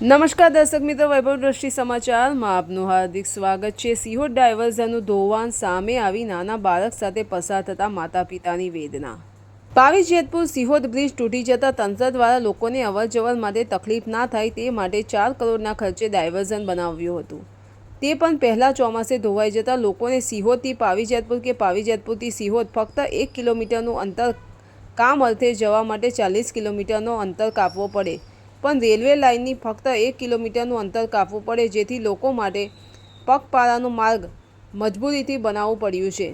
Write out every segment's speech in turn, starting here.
નમસ્કાર દર્શક મિત્રો, વૈભવ દ્રષ્ટિ સમાચારમાં આપનું હાર્દિક સ્વાગત છે. સિહોર ડાયવર્ઝનનું ધોવાણ સામે આવી નાના બાળક સાથે પસાર થતા માતા પિતાની વેદના. પાવી જેતપુર સિહોદ બ્રિજ તૂટી જતા તંત્ર દ્વારા લોકોને અવરજવર માટે તકલીફ ના થાય તે માટે ચાર કરોડના ખર્ચે ડાયવર્ઝન બનાવ્યું હતું. તે પણ પહેલાં ચોમાસે ધોવાઈ જતા લોકોને સિહોદથી પાવી જેતપુર કે પાવી જેતપુરથી સિહોદ ફક્ત એક કિલોમીટરનું અંતર કામ અર્થે જવા માટે ચાલીસ કિલોમીટરનો અંતર કાપવો પડે. પણ રેલવે લાઇનની ફક્ત એક કિલોમીટરનું અંતર કાપવું પડે જેથી લોકો માટે પગપાળાનો માર્ગ મજબૂરીથી બનાવવું પડ્યું છે.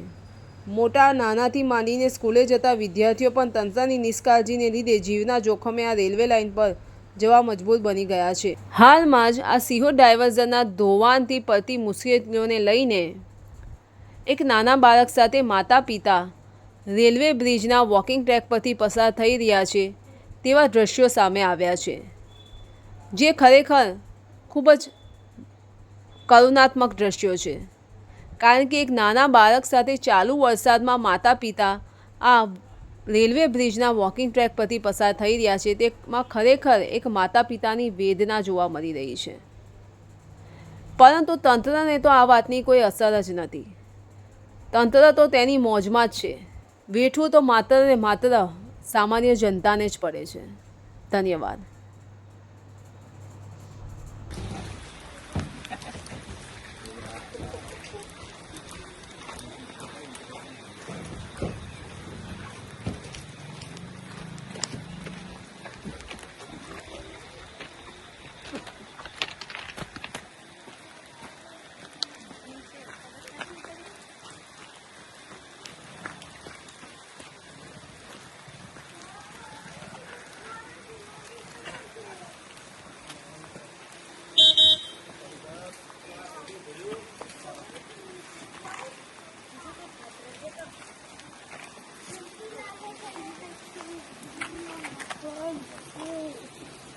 મોટા નાનાથી માંડીને સ્કૂલે જતા વિદ્યાર્થીઓ પણ તંત્રની નિષ્કાળજીને લીધે જીવના જોખમે આ રેલવે લાઇન પર જવા મજબૂર બની ગયા છે. હાલમાં જ આ સિહોર ડાયવર્ઝનના ધોવાણથી પડતી મુશ્કેલીઓને લઈને એક નાના બાળક સાથે માતા પિતા રેલવે બ્રિજના વોકિંગ ટ્રેક પરથી પસાર થઈ રહ્યા છે તેવા દ્રશ્યો સામે આવ્યા છે. જે ખરેખર ખૂબ જ કરુણાત્મક દ્રશ્યો છે. કારણ કે એક નાના બાળક સાથે ચાલુ વરસાદમાં માતા પિતા આ રેલવે બ્રિજના વોકિંગ ટ્રેક પરથી પસાર થઈ રહ્યા છે, તેમાં ખરેખર એક માતા પિતાની વેદના જોવા મળી રહી છે. પરંતુ તંત્રને તો આ વાતની કોઈ અસર જ નથી. તંત્ર તો તેની મોજમાં જ છે. વેઠવું તો માત્ર ને માત્ર સામાન્ય જનતાને જ પડે છે. ધન્યવાદ.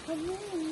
Hello.